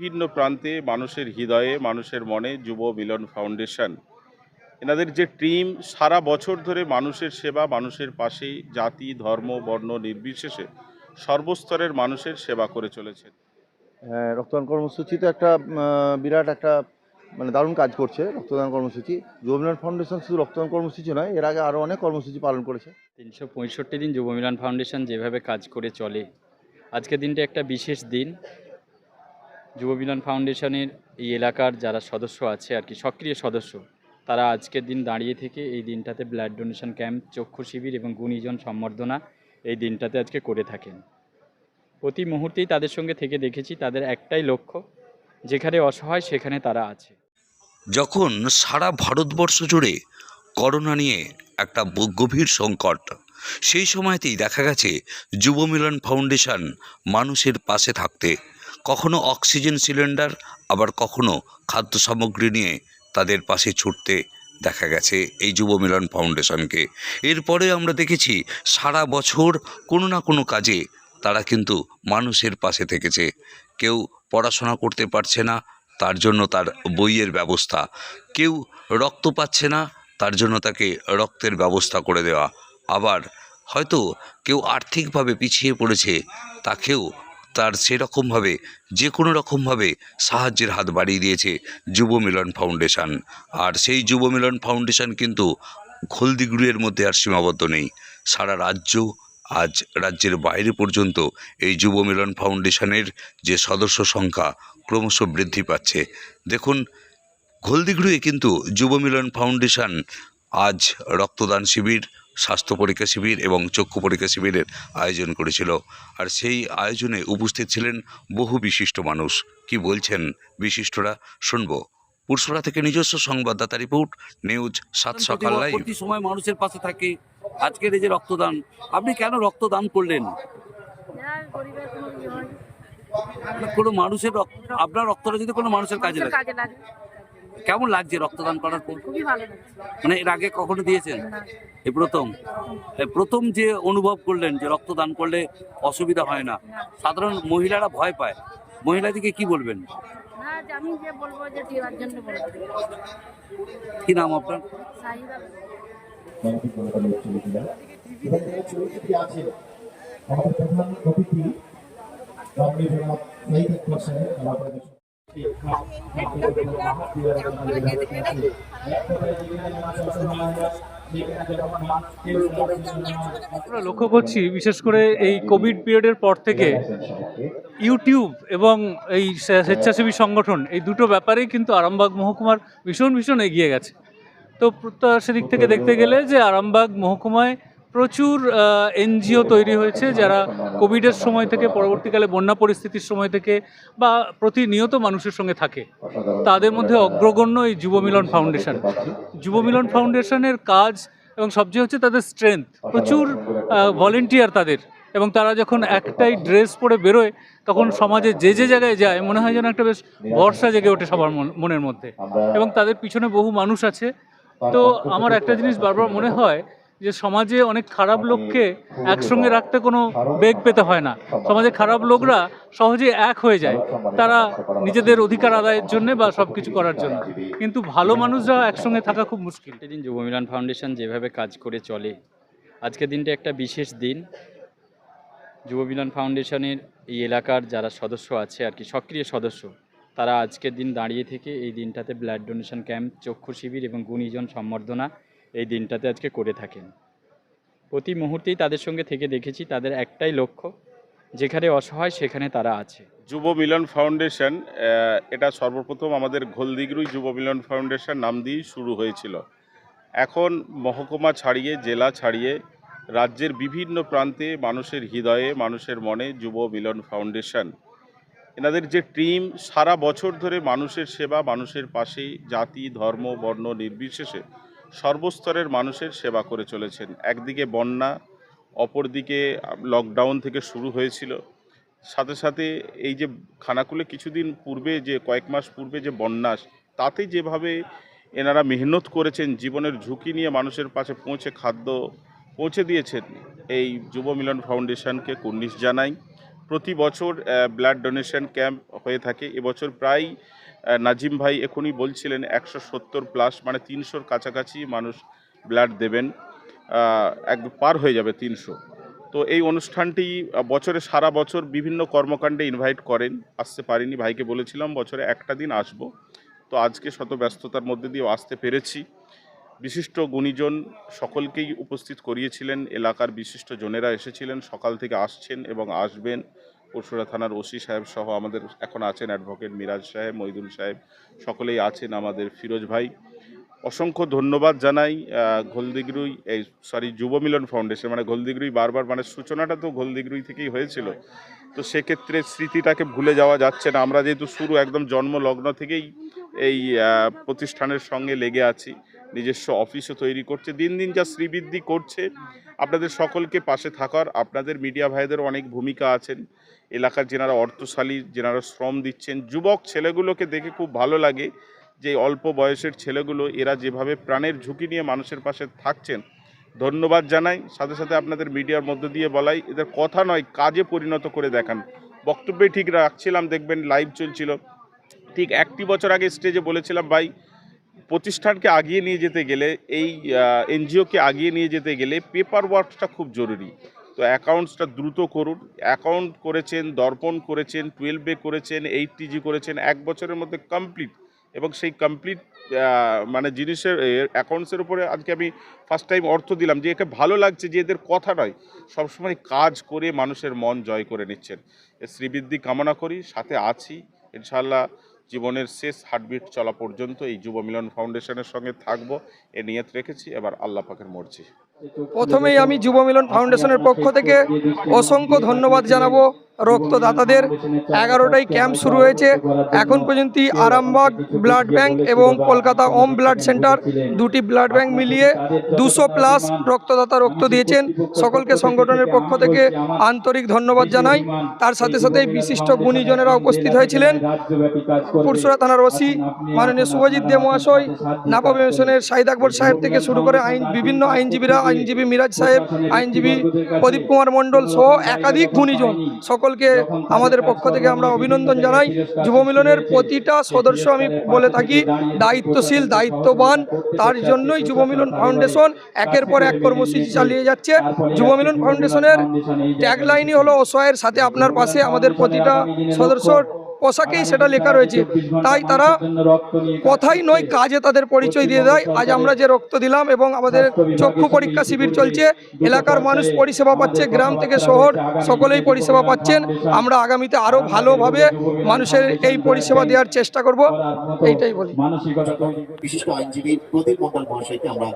বিভিন্ন প্রান্তে মানুষের হৃদয়ে মানুষের মনে যুব মিলন ফাউন্ডেশন। এনাদের যে টিম সারা বছর ধরে মানুষের সেবা মানুষের পাশে জাতি ধর্ম বর্ণ নির্বিশেষে সর্বস্তরের মানুষের সেবা করে চলেছেন। হ্যাঁ, রক্তদান কর্মসূচি তো একটা বিরাট একটা মানে দারুণ কাজ করছে রক্তদান কর্মসূচি। যুবমিলন ফাউন্ডেশন শুধু রক্তদান কর্মসূচি নয় এর আগে আরও অনেক কর্মসূচি পালন করেছে। তিনশো পঁয়ষট্টি দিন যুব মিলন ফাউন্ডেশন যেভাবে কাজ করে চলে আজকের দিনটা একটা বিশেষ দিন। যুব মিলন ফাউন্ডেশনের এই এলাকার যারা সদস্য আছে আর কি, সক্রিয় সদস্য, তারা আজকের দিন দাঁড়িয়ে থেকে এই দিনটাতে ব্লাড ডোনেশন ক্যাম্প চক্ষু শিবির এবং গুণীজন সম্বর্ধনা এই দিনটাতে আজকে করে থাকেন। প্রতি মুহূর্তেই তাদের সঙ্গে থেকে দেখেছি, তাদের একটাই লক্ষ্য, যেখানে অসহায় সেখানে তারা আছে। যখন সারা ভারতবর্ষ জুড়ে করোনা নিয়ে একটা গভীর সংকট, সেই সময়তেই দেখা গেছে যুব মিলন ফাউন্ডেশন মানুষের পাশে থাকতে কখনো অক্সিজেন সিলিন্ডার, আবার কখনো খাদ্য সামগ্রী নিয়ে তাদের পাশে ছুটতে দেখা গেছে এই যুব মিলন ফাউন্ডেশনকে। এরপরে আমরা দেখেছি সারা বছর কোনো না কোনো কাজে তারা কিন্তু মানুষের পাশে থেকেছে। কেউ পড়াশোনা করতে পারছে না, তার জন্য তার বইয়ের ব্যবস্থা। কেউ রক্ত পাচ্ছে না, তার জন্য তাকে রক্তের ব্যবস্থা করে দেওয়া। আবার হয়তো কেউ আর্থিকভাবে পিছিয়ে পড়েছে, তাকেও তার সেরকমভাবে যে কোনো রকমভাবে সাহায্যের হাত বাড়িয়ে দিয়েছে যুব মিলন ফাউন্ডেশন। আর সেই যুব মিলন ফাউন্ডেশন কিন্তু খলদিগুড়ির মধ্যে আর সীমাবদ্ধ নেই। সারা রাজ্য আজ রাজ্যের বাইরে পর্যন্ত এই যুব মিলন ফাউন্ডেশনের যে সদস্য সংখ্যা ক্রমশ বৃদ্ধি পাচ্ছে। দেখুন ঘোলদিঘুড়িয়ে কিন্তু যুব মিলন ফাউন্ডেশন আজ রক্তদান শিবির স্বাস্থ্য পরীক্ষা শিবির এবং চক্ষু পরীক্ষা শিবিরের আয়োজন করেছিল। আর সেই আয়োজনে উপস্থিত ছিলেন বহু বিশিষ্ট মানুষ। কি বলছেন বিশিষ্টরা? শুনব। পুরসুরা থেকে নিজস্ব সংবাদদাতা রিপোর্ট নিউজ সাত সকাল লাইভ সময় মানুষের পাশে থাকে। আজকের এই যে রক্তদান আপনি কেন রক্তদান করলেন? কোনো কোনো মানুষের রক্ত আপনার রক্তটা যদি কোনো মানুষের কাজে মানুষের লাগে। কাজে লাগে। কেমন লাগছে রক্তদান করার পর? খুবই ভালো লাগছে। মানে এর আগে কখনো দিয়েছেন? এই প্রথম? প্রথম যে অনুভব করলেন যে রক্তদান করলে অসুবিধা হয় না সাধারণ মহিলারা ভয় পায়। মহিলাদিকে কি বলবেন? না যে আমি যে বলব যে দেওয়ার জন্য বলব। কি নাম আপনার? আমাদের প্রধান অতিথি আমরা লক্ষ্য করছি, বিশেষ করে এই কোভিড পিরিয়ডের পর থেকে ইউটিউব এবং এই স্বেচ্ছাসেবী সংগঠন, এই দুটো ব্যাপারেই কিন্তু আরামবাগ মহকুমার ভীষণ ভীষণ এগিয়ে গেছে। তো সেদিক থেকে দেখতে গেলে যে আরামবাগ মহকুমায় প্রচুর এনজিও তৈরি হয়েছে যারা কোভিডের সময় থেকে, পরবর্তীকালে বন্যা পরিস্থিতির সময় থেকে বা প্রতিনিয়ত মানুষের সঙ্গে থাকে। তাদের মধ্যে অগ্রগণ্য এই যুব মিলন ফাউন্ডেশন। যুব মিলন ফাউন্ডেশনের কাজ এবং সবচেয়ে হচ্ছে তাদের স্ট্রেংথ প্রচুর ভলেন্টিয়ার তাদের এবং তারা যখন একটাই ড্রেস পরে বেরোয়, তখন সমাজে যে যে জায়গায় যায়, মনে হয় যেন একটা বেশ ভরসা জেগে ওঠে সবার মন- মনের মধ্যে। এবং তাদের পিছনে বহু মানুষ আছে। তো আমার একটা জিনিস বারবার মনে হয় যে সমাজে অনেক খারাপ লোককে একসঙ্গে রাখতে কোনো বেগ পেতে হয় না। সমাজে খারাপ লোকরা সহজে এক হয়ে যায়। তারা নিজেদের অধিকার আদায়ের জন্য বা সব কিছু করার জন্য। কিন্তু ভালো মানুষরা একসঙ্গে থাকা খুব মুশকিল। দিন যুব মিলন ফাউন্ডেশন যেভাবে কাজ করে চলে আজকের দিনটা একটা বিশেষ দিন। যুব মিলন ফাউন্ডেশনের এই এলাকার যারা সদস্য আছে আর কি সক্রিয় সদস্য তারা আজকের দিন দাঁড়িয়ে থেকে এই দিনটাতে ব্লাড ডোনেশন ক্যাম্প চক্ষু শিবির এবং গুণীজন সম্বর্ধনা এই দিনটাতে আজকে করে থাকেন। প্রতি মুহূর্তেই তাদের সঙ্গে থেকে দেখেছি, তাদের একটাই লক্ষ্য, যেখানে অসহায় সেখানে তারা আছে। যুব মিলন ফাউন্ডেশন এটা সর্বপ্রথম আমাদের ঘোলদিগরুই যুব মিলন ফাউন্ডেশন নাম দিয়েই শুরু হয়েছিল। এখন মহকুমা ছাড়িয়ে, জেলা ছাড়িয়ে, রাজ্যের বিভিন্ন প্রান্তে মানুষের হৃদয়ে, মানুষের মনে যুব মিলন ফাউন্ডেশন। এনাদের যে টিম, সারা বছর ধরে মানুষের সেবা, মানুষের পাশে, জাতি, ধর্ম, বর্ণ নির্বিশেষে সর্বস্তরের মানুষের সেবা করে চলেছেন। একদিকে বন্যা, অপরদিকে লকডাউন থেকে শুরু হয়েছিল। সাথে সাথে এই যে খানাকুলে কিছুদিন পূর্বে যে, কয়েক মাস পূর্বে যে বন্যা, তাতে যেভাবে এনারা মেহনত করেছেন, জীবনের ঝুঁকি নিয়ে মানুষের পাশে পৌঁছে খাদ্য পৌঁছে দিয়েছেন, এই যুব মিলন ফাউন্ডেশনকে কুর্নিশ জানাই। প্রতি বছর ব্লাড ডোনেশন ক্যাম্প হয়ে থাকে। এবছর প্রায় নাজিম ভাই এখনই বলছিলেন একশো সত্তর প্লাস মানে তিনশোর কাছাকাছি মানুষ ব্লাড দেবেন। এক পার হয়ে যাবে তিনশো। তো এই অনুষ্ঠানটি বছরে সারা বছর বিভিন্ন কর্মকাণ্ডে ইনভাইট করেন। আসতে পারিনি, ভাইকে বলেছিলাম বছরে একটা দিন আসব। তো আজকে শত ব্যস্ততার মধ্যে দিয়েও আসতে পেরেছি। বিশিষ্ট গুণীজন সকলকেই উপস্থিত করিয়েছিলেন। এলাকার বিশিষ্ট জনেরা এসেছিলেন, সকাল থেকে আসছেন এবং আসবেন। পরশুরা থানার ওসি সাহেব সহ আমাদের এখন আছেন অ্যাডভোকেট মিরাজ সাহেব, মইদুল সাহেব, সকলেই আছেন আমাদের ফিরোজ ভাই। অসংখ্য ধন্যবাদ জানাই ঘোলদিগরুই, এই সরি যুব মিলন ফাউন্ডেশন মানে ঘোলদিগরুই বারবার মানে সূচনাটা তো ঘোলদিগরুই থেকেই হয়েছিল। তো সেক্ষেত্রে স্মৃতিটাকে ভুলে যাওয়া যাচ্ছে না। আমরা যেহেতু শুরু একদম জন্মলগ্ন থেকেই এই প্রতিষ্ঠানের সঙ্গে লেগে আছি। নিজস্ব অফিসও তৈরি করছে, দিন দিন যা শ্রীবৃদ্ধি করছে, আপনাদের সকলকে পাশে থাকার আপনাদের মিডিয়া ভাইদের অনেক ভূমিকা আছেন। এলাকার যেনারা অর্থশালী, যেনারা শ্রম দিচ্ছেন, যুবক ছেলেগুলোকে দেখে খুব ভালো লাগে যে অল্প বয়সের ছেলেগুলো, এরা যেভাবে প্রাণের ঝুঁকি নিয়ে মানুষের পাশে থাকছেন। ধন্যবাদ জানাই, সাথে সাথে আপনাদের মিডিয়ার মধ্য দিয়ে বলাই, এদের কথা নয়, কাজে পরিণত করে দেখান। বক্তব্যে ঠিক রাখছিলাম, দেখবেন লাইভ চলছিল। ঠিক একটি বছর আগে স্টেজে বলেছিলাম, ভাই প্রতিষ্ঠানকে আগিয়ে নিয়ে যেতে গেলে, এই এনজিওকে আগিয়ে নিয়ে যেতে গেলে পেপার ওয়ার্কটা খুব জরুরি। তো অ্যাকাউন্টসটা দ্রুত করুন। অ্যাকাউন্ট করেছেন, দর্পণ করেছেন টুয়েলভে করেছেন এইট টিজি করেছেন, এক বছরের মধ্যে কমপ্লিট এবং সেই কমপ্লিট মানে জিনিসের অ্যাকাউন্টসের উপরে আজকে আমি ফার্স্ট টাইম অর্থ দিলাম যে একে ভালো লাগছে যে এদের কথা নয়। সবসময় কাজ করে মানুষের মন জয় করে নিচ্ছেন। শ্রীবৃদ্ধি কামনা করি, সাথে আছি। ইনশাল্লাহ জীবনের শেষ হার্টবিট চলা পর্যন্ত এই যুব মিলন ফাউন্ডেশনের সঙ্গে থাকব, এ নিয়ত রেখেছি, এবার আল্লাহ পাকের মর্জি। প্রথমেই আমি যুব মিলন ফাউন্ডেশনের পক্ষ থেকে অসংখ্য ধন্যবাদ জানাব। রক্তদাতাদের এগারোটাই ক্যাম্প শুরু হয়েছে। এখন পর্যন্ত আরামবাগ ব্লাড ব্যাংক এবং কলকাতা ওম ব্লাড সেন্টার দুটি ব্লাড ব্যাংক মিলিয়ে দুশো প্লাস রক্তদাতা রক্ত দিয়েছেন। সকলকে সংগঠনের পক্ষ থেকে আন্তরিক ধন্যবাদ জানাই। তার সাথে সাথে বিশিষ্ট গুণীজনেরা উপস্থিত হয়েছিলেন। পুরসুরা থানার ওসি মাননীয় শুভজিৎ দে মহাশয়, নাপা মিশনের শাহিদ আকবর সাহেব থেকে শুরু করে আইন বিভিন্ন আইনজীবীরা, আইনজীবী মিরাজ সাহেব, আইনজীবী প্রদীপ কুমার মণ্ডল সহ একাধিক গুণীজন সকলকে আমাদের পক্ষ থেকে আমরা অভিনন্দন জানাই। যুব মিলনের প্রতিটা সদস্য আমি বলে থাকি দায়িত্বশীল দায়িত্ববান তার জন্যই যুব মিলন ফাউন্ডেশন একের পর এক কর্মসূচি চালিয়ে যাচ্ছে। যুব মিলন ফাউন্ডেশনের ট্যাগলাইনই হলো অসহায়ের সাথে আপনার পাশে আমাদের প্রতিটা সদস্যর পোশাকেই সেটা লেখা রয়েছে। তাই তারা কথাই নয়, কাজে তাদের পরিচয় দিয়ে দেয়। আজ আমরা যে রক্ত দিলাম এবং আমাদের চক্ষু পরীক্ষা শিবির চলছে, এলাকার মানুষ পরিষেবা পাচ্ছে, গ্রাম থেকে শহর সকলেই পরিষেবা পাচ্ছেন। আমরা আগামীতে আরও ভালোভাবে মানুষের এই পরিষেবা দেওয়ার চেষ্টা করব। এইটাই বলি। আইনজীবী প্রদীপ মন্ডল মহাশয়কে আমরা